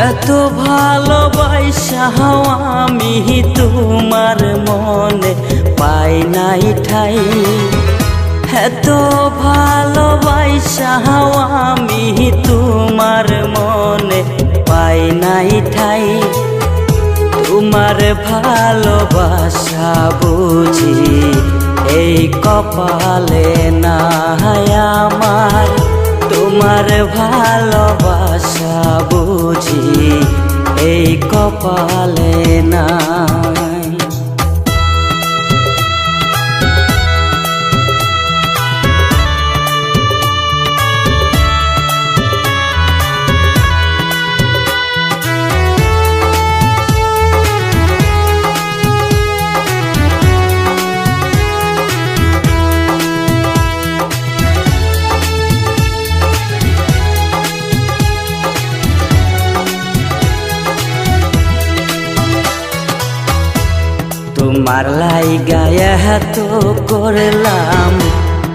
এত ভালোবাসা আমি তোমার মনে পাই নাই ঠাই এত ভালোবাসা আমি তোমার মনে পাই নাই ঠাই তোমার ভালোবাসা বুঝি এই কপালে না বুঝি এই কপালে নাই তোমার লাই গায়ে তো করলাম,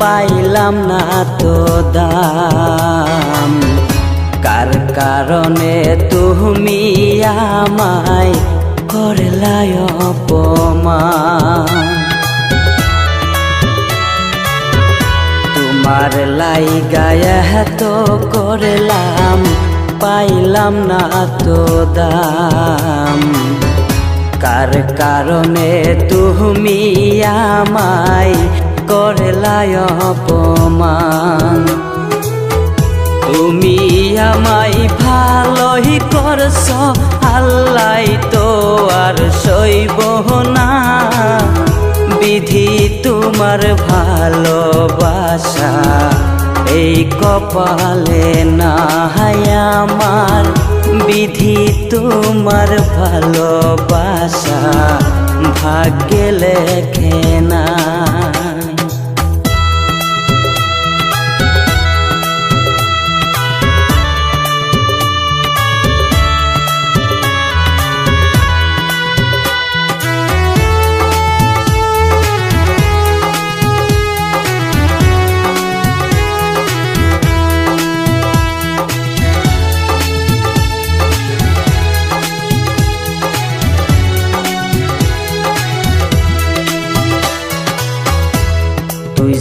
পাইলাম না তো দাম। কার কারণে তুমি আমায় করলাই অপমান? তোমার লাই গায়ে তো করলাম, পাইলাম না তো দাম। কার কারণে তুমি আমায় করলায় অপমান। তুমি আমায় ভালোই করছ আল্লাহ তো আর সইব না। বিধি তোমার ভালোবাসা, এই কপালে না আমার। বিধি তোমার ভালোবাসা ভাগ্যে লেখে না।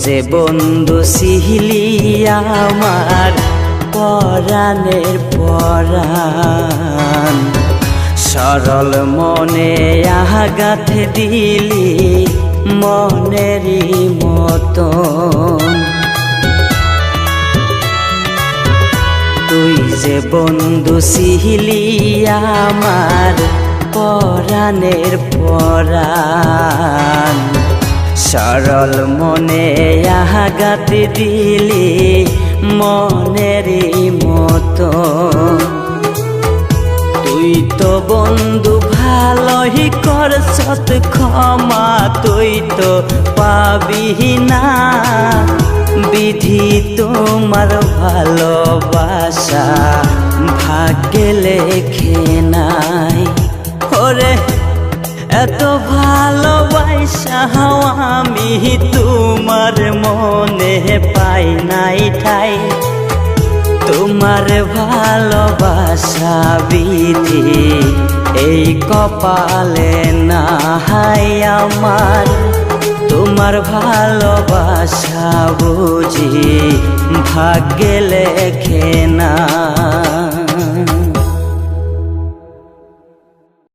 যে বন্ধু সিহিলি আমার পরাণের পরাণ। সরল মনে আঘাত দিলি মনেরই মতন। তুই যে বন্ধু সিহিলি আমার পরাণের পরাণ। সরল মনে আঘাত দিলি মনের মতো। তুই তো বন্ধু, ভালোই কর সত ক্ষমা তুই তো পাবি না। বিধি তোমার ভালোবাসা, ভাগ্যে লেখে নাই। ওরে এত ভালোবাসা আমি তোমার মনে পাই নাই ঠাই। তোমার ভালোবাসা বিধি এই কপালে না হাই আমার। তোমার ভালোবাসা বুঝি ভাগ্যে লেখে না।